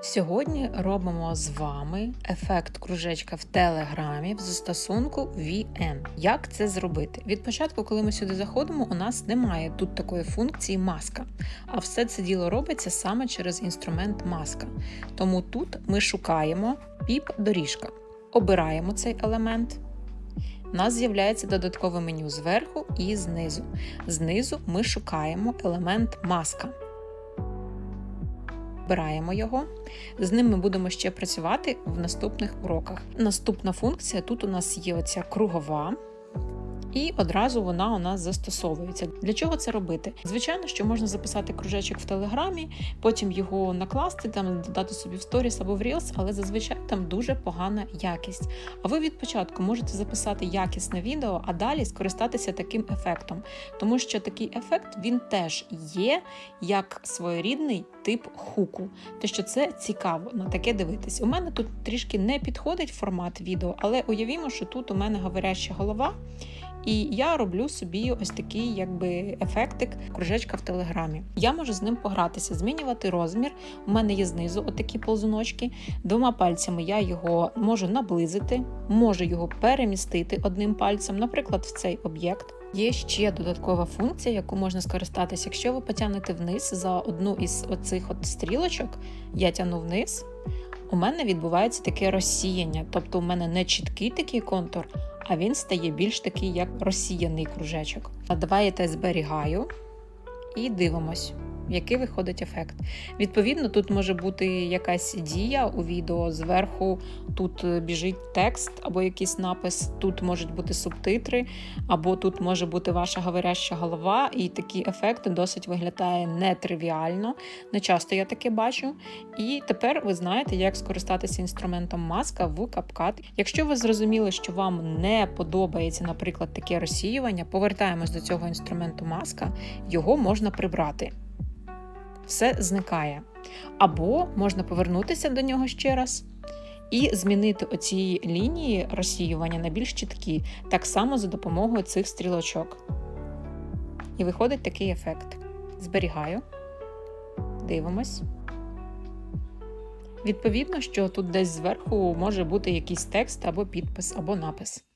Сьогодні робимо з вами ефект кружечка в телеграмі в застосунку VN. Як це зробити? Від початку, коли ми сюди заходимо, у нас немає тут такої функції маска, а все це діло робиться саме через інструмент маска. Тому тут ми шукаємо піп-доріжка, обираємо цей елемент. У нас з'являється додаткове меню зверху і знизу. Знизу ми шукаємо елемент маска. Обираємо його. З ним ми будемо ще працювати в наступних уроках. Наступна функція тут у нас є оця кругова. І одразу вона у нас застосовується. Для чого це робити? Звичайно, що можна записати кружечок в телеграмі, потім його накласти, там додати собі в сторіс або в Reels, але зазвичай там дуже погана якість. А ви від початку можете записати якісне відео, а далі скористатися таким ефектом, тому що такий ефект він теж є як своєрідний тип хуку. Те, що це цікаво на таке дивитись. У мене тут трішки не підходить формат відео, але уявімо, що тут у мене говоряща голова. І я роблю собі ось такий якби ефектик кружечка в телеграмі. Я можу з ним погратися, змінювати розмір. У мене є знизу отакі ползуночки. Двома пальцями я його можу наблизити, можу його перемістити одним пальцем, наприклад, в цей об'єкт. Є ще додаткова функція, яку можна скористатися. Якщо ви потягнете вниз за одну із оцих от стрілочок, я тягну вниз. У мене відбувається таке розсіяння, тобто у мене не чіткий такий контур, а він стає більш такий, як розсіяний кружечок. Давай я те зберігаю і дивимось, який виходить ефект. Відповідно, тут може бути якась дія у відео. Зверху тут біжить текст або якийсь напис, тут можуть бути субтитри, або тут може бути ваша говоряща голова, і такий ефект досить виглядає нетривіально. Не часто я таке бачу. І тепер ви знаєте, як скористатися інструментом маска в CapCut. Якщо ви зрозуміли, що вам не подобається, наприклад, таке розсіювання, повертаємось до цього інструменту маска, його можна прибрати. Все зникає. Або можна повернутися до нього ще раз. І змінити оці лінії розсіювання на більш чіткі, так само за допомогою цих стрілочок. І виходить такий ефект. Зберігаю, дивимось. Відповідно, що тут десь зверху може бути якийсь текст або підпис, або напис.